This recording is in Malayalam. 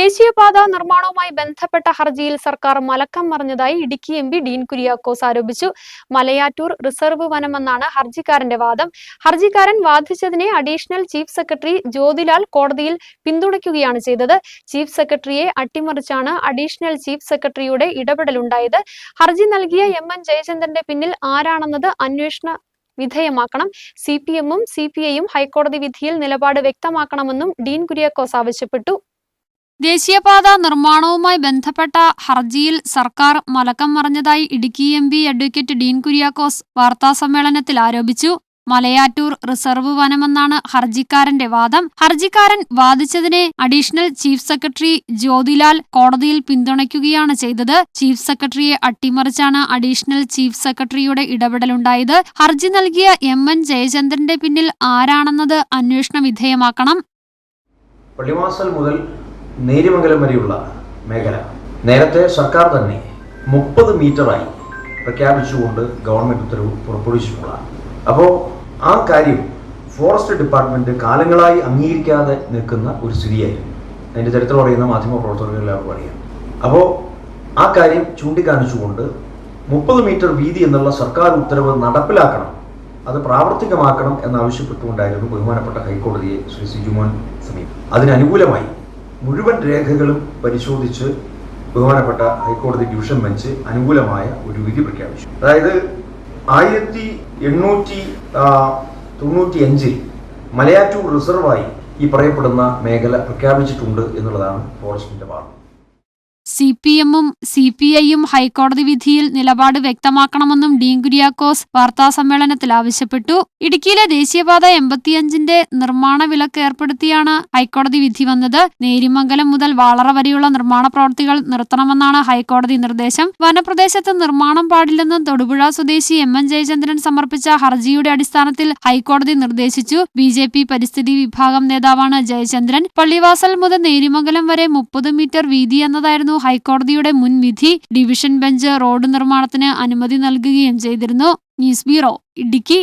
ദേശീയപാത നിർമ്മാണവുമായി ബന്ധപ്പെട്ട ഹർജിയിൽ സർക്കാർ മലക്കം മറിഞ്ഞതായി ഇടുക്കി എം പി ഡീൻ കുര്യാക്കോസ് ആരോപിച്ചു. മലയാറ്റൂർ റിസർവ് വനമെന്നാണ് ഹർജിക്കാരന്റെ വാദം. ഹർജിക്കാരൻ വാദിച്ചതിനെ അഡീഷണൽ ചീഫ് സെക്രട്ടറി ജ്യോതിലാൽ കോടതിയിൽ പിന്തുണയ്ക്കുകയാണ് ചെയ്തത്. ചീഫ് സെക്രട്ടറിയെ അട്ടിമറിച്ചാണ് അഡീഷണൽ ചീഫ് സെക്രട്ടറിയുടെ ഇടപെടലുണ്ടായത്. ഹർജി നൽകിയ എം എൻ ജയചന്ദ്രന്റെ പിന്നിൽ ആരാണെന്നത് അന്വേഷണ വിധേയമാക്കണം. സി പി എമ്മും സി പി ഐയും ഹൈക്കോടതി വിധിയിൽ നിലപാട് വ്യക്തമാക്കണമെന്നും ഡീൻ കുര്യാക്കോസ് ആവശ്യപ്പെട്ടു. ദേശീയപാത നിർമ്മാണവുമായി ബന്ധപ്പെട്ട ഹർജിയിൽ സർക്കാർ മലക്കം മറിഞ്ഞതായി Idukki M P advocate Dean Kuriakose വാർത്താസമ്മേളനത്തിൽ ആരോപിച്ചു. മലയാറ്റൂർ റിസർവ് വനമെന്നാണ് ഹർജിക്കാരന്റെ വാദം. ഹർജിക്കാരൻ വാദിച്ചതിനെ അഡീഷണൽ ചീഫ് സെക്രട്ടറി ജ്യോതിലാൽ കോടതിയിൽ പിന്തുണയ്ക്കുകയാണ് ചെയ്തത്. ചീഫ് സെക്രട്ടറിയെ അട്ടിമറിച്ചാണ് അഡീഷണൽ ചീഫ് സെക്രട്ടറിയുടെ ഇടപെടലുണ്ടായത്. ഹർജി നൽകിയ എം എൻ ജയചന്ദ്രന്റെ പിന്നിൽ ആരാണെന്നത് അന്വേഷണ വിധേയമാക്കണം. മുതൽ നേരിമംഗലം വരെയുള്ള മേഖല. നേരത്തെ സർക്കാർ തന്നെ മുപ്പത് മീറ്ററായി പ്രഖ്യാപിച്ചുകൊണ്ട് ഗവൺമെന്റ് ഉത്തരവ് പുറപ്പെടുവിച്ചിട്ടുള്ളതാണ്. അപ്പോൾ ആ കാര്യം ഫോറസ്റ്റ് ഡിപ്പാർട്ട്മെന്റ് കാലങ്ങളായി അംഗീകരിക്കാതെ നിൽക്കുന്ന ഒരു സ്ഥിതിയായിരുന്നു. അതിന്റെ ചരിത്രം അറിയുന്ന മാധ്യമ പ്രവർത്തകരെല്ലാവർക്കും അറിയാം. അപ്പോൾ ആ കാര്യം ചൂണ്ടിക്കാണിച്ചുകൊണ്ട് മുപ്പത് മീറ്റർ വീതി എന്നുള്ള സർക്കാർ ഉത്തരവ് നടപ്പിലാക്കണം അത് പ്രാവർത്തികമാക്കണം എന്നാവശ്യപ്പെട്ടുകൊണ്ടായിരുന്നു ബഹുമാനപ്പെട്ട ഹൈക്കോടതിയെ ശ്രീ സിജുമോൻ സമീപം. അതിനനുകൂലമായി മുഴുവൻ രേഖകളും പരിശോധിച്ച് ബഹുമാനപ്പെട്ട ഹൈക്കോടതി ഡിവിഷൻ ബെഞ്ച് അനുകൂലമായ ഒരു വിധി പ്രഖ്യാപിച്ചു. അതായത് ആയിരത്തി എണ്ണൂറ്റി തൊണ്ണൂറ്റി അഞ്ചിൽ മലയാറ്റൂർ റിസർവായി ഈ പറയപ്പെടുന്ന മേഖല പ്രഖ്യാപിച്ചിട്ടുണ്ട് എന്നുള്ളതാണ് ഫോറസ്റ്റിന്റെ വാദം. സി പി എമ്മും സി പി ഐയും ഹൈക്കോടതി വിധിയിൽ നിലപാട് വ്യക്തമാക്കണമെന്നും ഡീൻ കുര്യാക്കോസ് വാർത്താസമ്മേളനത്തിൽ ആവശ്യപ്പെട്ടു. ഇടുക്കിയിലെ ദേശീയപാത എൺപത്തിയഞ്ചിന്റെ നിർമ്മാണ വിലക്ക് ഏർപ്പെടുത്തിയാണ് ഹൈക്കോടതി വിധി വന്നത്. നേരിമംഗലം മുതൽ വാളറ വരെയുള്ള നിർമ്മാണ പ്രവൃത്തികൾ നിർത്തണമെന്നാണ് ഹൈക്കോടതി നിർദ്ദേശം. വനപ്രദേശത്ത് നിർമ്മാണം പാടില്ലെന്നും തൊടുപുഴ സ്വദേശി എം എൻ ജയചന്ദ്രൻ സമർപ്പിച്ച ഹർജിയുടെ അടിസ്ഥാനത്തിൽ ഹൈക്കോടതി നിർദ്ദേശിച്ചു. ബി ജെ പി പരിസ്ഥിതി വിഭാഗം നേതാവാണ് ജയചന്ദ്രൻ. പള്ളിവാസൽ മുതൽ നേരിമംഗലം വരെ മുപ്പത് മീറ്റർ വീതി എന്നതായിരുന്നു ഹൈക്കോടതിയുടെ മുൻ വിധി ഡിവിഷൻ ബെഞ്ച് റോഡ് നിർമ്മാണത്തിന് അനുമതി നൽകുകയും ചെയ്തിരുന്നു. News bureau Idukki.